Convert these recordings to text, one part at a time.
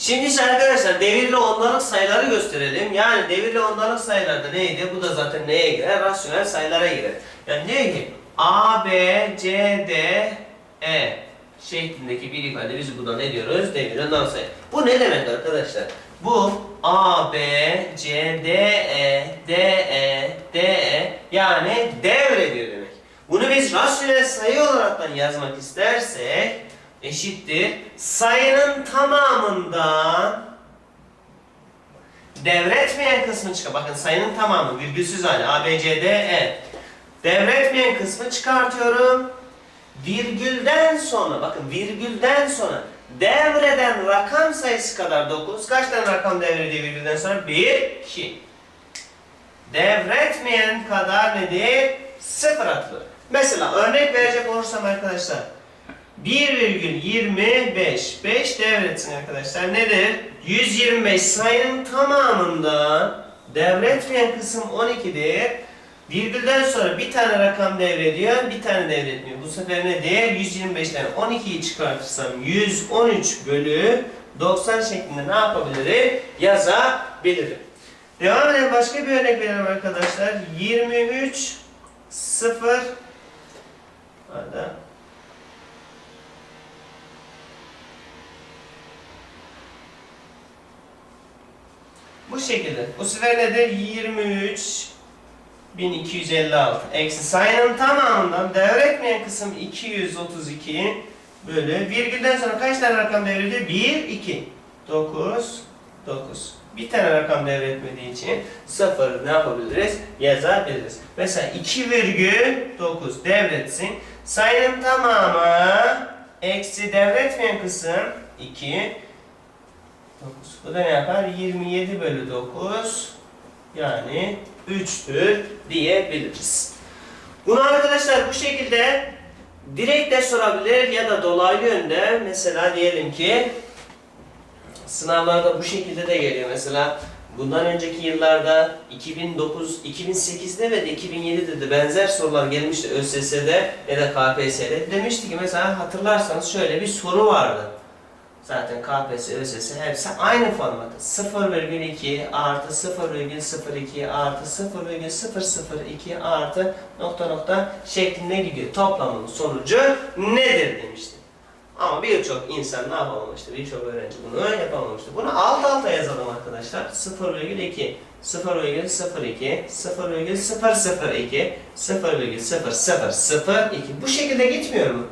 Şimdi ise arkadaşlar devirli ondalık sayıları gösterelim. Yani devirli ondalık sayılarda neydi? Bu da zaten neye girer? Rasyonel sayılara girer. Yani diyor ki A, B, C, D, E şeklindeki bir ifade biz buna ne diyoruz? Devirli ondalık sayı. Bu ne demek arkadaşlar? Bu A, B, C, D, E, D, E, D, E yani devrediyor demek. Bunu biz rasyonel sayı olaraktan yazmak istersek eşittir sayının tamamından devretmeyen kısmı çıkar. Bakın sayının tamamı virgülsüz hali A, B, C, D, E. Devretmeyen kısmı çıkartıyorum. Virgülden sonra bakın virgülden sonra devreden rakam sayısı kadar 9. Kaç tane rakam devrediyor virgülden sonra? 1, 2. Devretmeyen kadar nedir? Sıfır atılır. Mesela örnek verecek olursam arkadaşlar 1,25 5 devretsin arkadaşlar nedir? 125 sayının tamamında devretmeyen kısım 12'dir. Virgülden sonra bir tane rakam devrediyor, bir tane devretmiyor. Bu sefer ne diye? 125'ten 12'yi çıkartırsam 113 bölü 90 şeklinde ne yapabilirim? Yazabilirim. Devam edelim. Başka bir örnek verelim arkadaşlar. 23 0 Bu şekilde. Bu sefer nedir? 23 1256 eksi sayının tamamından devretmeyen kısım 232 bölü virgülden sonra kaç tane rakam devrediyor? 1, 2, 9, 9. Bir tane rakam devretmediği için 0 ne yapabiliriz? Yazabiliriz. Mesela 2,9 devretsin. Sayının tamamı eksi devretmeyen kısım 2, 9. Bu da ne yapar? 27 bölü 9 yani 3'tür diyebiliriz. Bunu arkadaşlar bu şekilde direkt de sorabilir ya da dolaylı yönde mesela diyelim ki sınavlarda bu şekilde de geliyor. Mesela bundan önceki yıllarda 2009, 2008'de ve de 2007'de de benzer sorular gelmişti ÖSS'de ya da KPSS'de. Demişti ki mesela hatırlarsanız şöyle bir soru vardı. Zaten KPSS, ÖSS hepsi aynı formatta. 0,2 artı 0,02 artı 0,002 artı nokta nokta şeklinde gidiyor. Toplamın sonucu nedir demişti. Ama birçok insan ne yapamamıştı, birçok öğrenci bunu yapamamıştı. Bunu alt alta yazalım arkadaşlar. 0,2, 0,02, 0,002, 0,0002. Bu şekilde gitmiyor mu?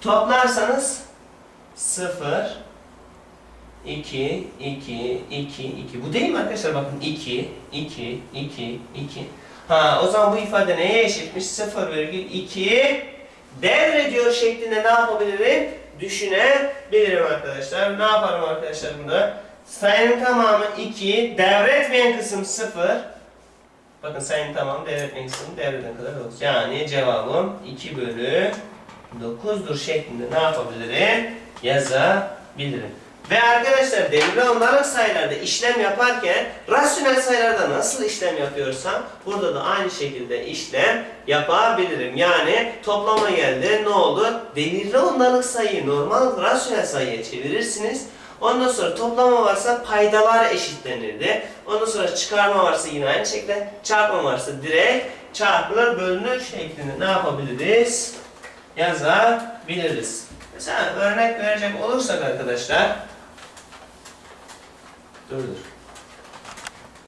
Toplarsanız 0 2 2 2 2 Bu değil mi arkadaşlar? Bakın 2 2 2 2 Ha o zaman bu ifade neye eşitmiş? 0,2 devrediyor şeklinde ne yapabilirim? Düşünebilirim arkadaşlar. Ne yaparım arkadaşlar burada? Sayının tamamı 2, devretmeyen kısım 0. Bakın sayının tamamı devretmeyen kısım devreden kadar 9. Yani cevabım 2 bölü 9'dur şeklinde ne yapabilirim? Yazabilirim. Ve arkadaşlar devirli ondalık sayılarda işlem yaparken rasyonel sayılarda nasıl işlem yapıyorsam burada da aynı şekilde işlem yapabilirim. Yani toplama geldi ne olur? Devirli ondalık sayıyı normal rasyonel sayıya çevirirsiniz. Ondan sonra toplama varsa paydalar eşitlenirdi. Ondan sonra çıkarma varsa yine aynı şekilde, çarpma varsa direkt çarpılır bölünür şeklinde ne yapabiliriz? Yazabiliriz. Mesela örnek verecek olursak arkadaşlar Dur dur.